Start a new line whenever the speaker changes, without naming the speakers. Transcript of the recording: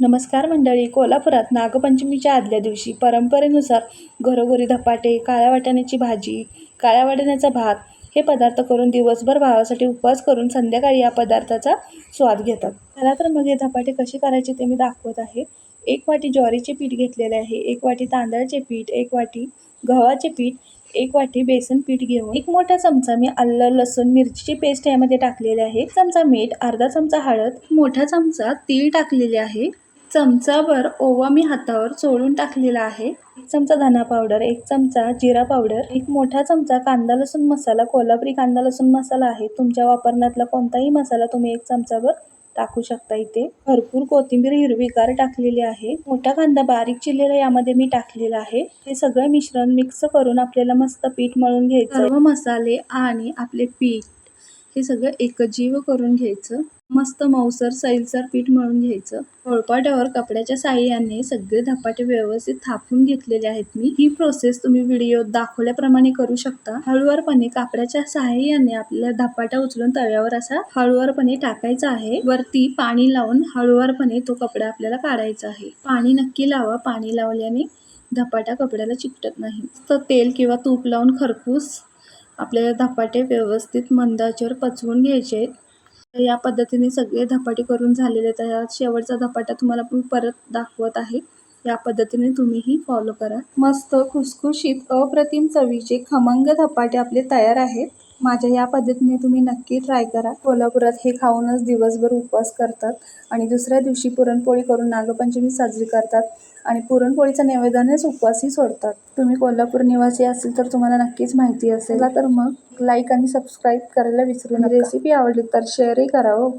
नमस्कार मंडळी. कोल्हापुरात नागपंचमीच्या आदल्या दिवशी परंपरेनुसार घरोघरी धपाटे काळ्या वाटाण्याची भाजी काळ्या वाटाण्याचा भात हे पदार्थ करून दिवसभर भावासाठी उपवास करून संध्याकाळी या पदार्थाचा स्वाद घेतात. चला तर मग हे धपाटे कसे करायचे ते मी दाखवत आहे. एक वाटी ज्वारीचे पीठ घेतलेले आहे एक वाटी तांदळाचे पीठ एक वाटी गव्हाचे पीठ एक वाटी बेसन पीठ घेऊन एक मोठा चमचा मी आलं लसूण मिरचीची पेस्ट यामध्ये टाकलेली आहे. एक चमचा मीठ अर्धा चमचा हळद मोठा चमचा तीळ टाकलेले आहे. चमचाभर ओवा मी हातावर चोळून टाकलेला आहे. एक चमचा धना पावडर एक चमचा जिरा पावडर एक मोठा चमचा कांदा लसूण मसाला कोल्हापुरी कांदा लसूण मसाला आहे. तुमच्या वापरण्यातला कोणताही मसाला तुम्ही एक चमचाभर टाकू शकता इथे. भरपूर कोथिंबीर हिरवीगार टाकलेली आहे. मोठा कांदा बारीक चिरलेला यामध्ये मी टाकलेला आहे. हे सगळं मिश्रण मिक्स करून आपल्याला मस्त पीठ मळून घ्यायचं सर्व मसाले आणि आपले पीठ हे सगळं एकजीव करून घ्यायचं. मस्त मऊसर सैलसर पीठ मळून घ्यायचं. पोळपाट्यावर कपड्याच्या साह्याने सगळे धपाटे व्यवस्थित थापून घेतलेले आहेत मी. ही प्रोसेस तुम्ही व्हिडिओ दाखवल्याप्रमाणे करू शकता. हळूवारपणे कापड्याच्या साह्याने आपल्याला धपाटा उचलून तव्यावर असा हळूवारपणे टाकायचा आहे. वरती पाणी लावून हळूवारपणे तो कपडा आपल्याला काढायचा आहे. पाणी नक्की लावा. पाणी लावल्याने धपाटा कपड्याला चिकटत नाही. तर तेल किंवा तूप लावून खरपूस आपल्याला धपाटे व्यवस्थित मंदाच्यावर पचवून घ्यायचे आहेत. तर या पद्धतीने सगळे धपाटे करून झालेले आहेत. तर शेवटचा धपाटा तुम्हाला मी परत दाखवत आहे. या पद्धतीने तुम्हीही फॉलो करा. मस्त खुसखुशीत अप्रतिम चवीचे खमंग धपाटे आपले तयार आहेत. माझ्या या पद्धतीने तुम्ही नक्की ट्राय करा. कोल्हापुरात हे खाऊनच दिवसभर उपवास करतात आणि दुसऱ्या दिवशी पुरणपोळी करून नागपंचमी साजरी करतात आणि पुरणपोळीचं नैवेद्यानेच उपवासही सोडतात. तुम्ही कोल्हापूर निवासी असेल तर तुम्हाला नक्कीच माहिती असेल. तर मग लाईक आणि सबस्क्राईब करायला विसरू नका. रेसिपी आवडली तर शेअरही करावं हो.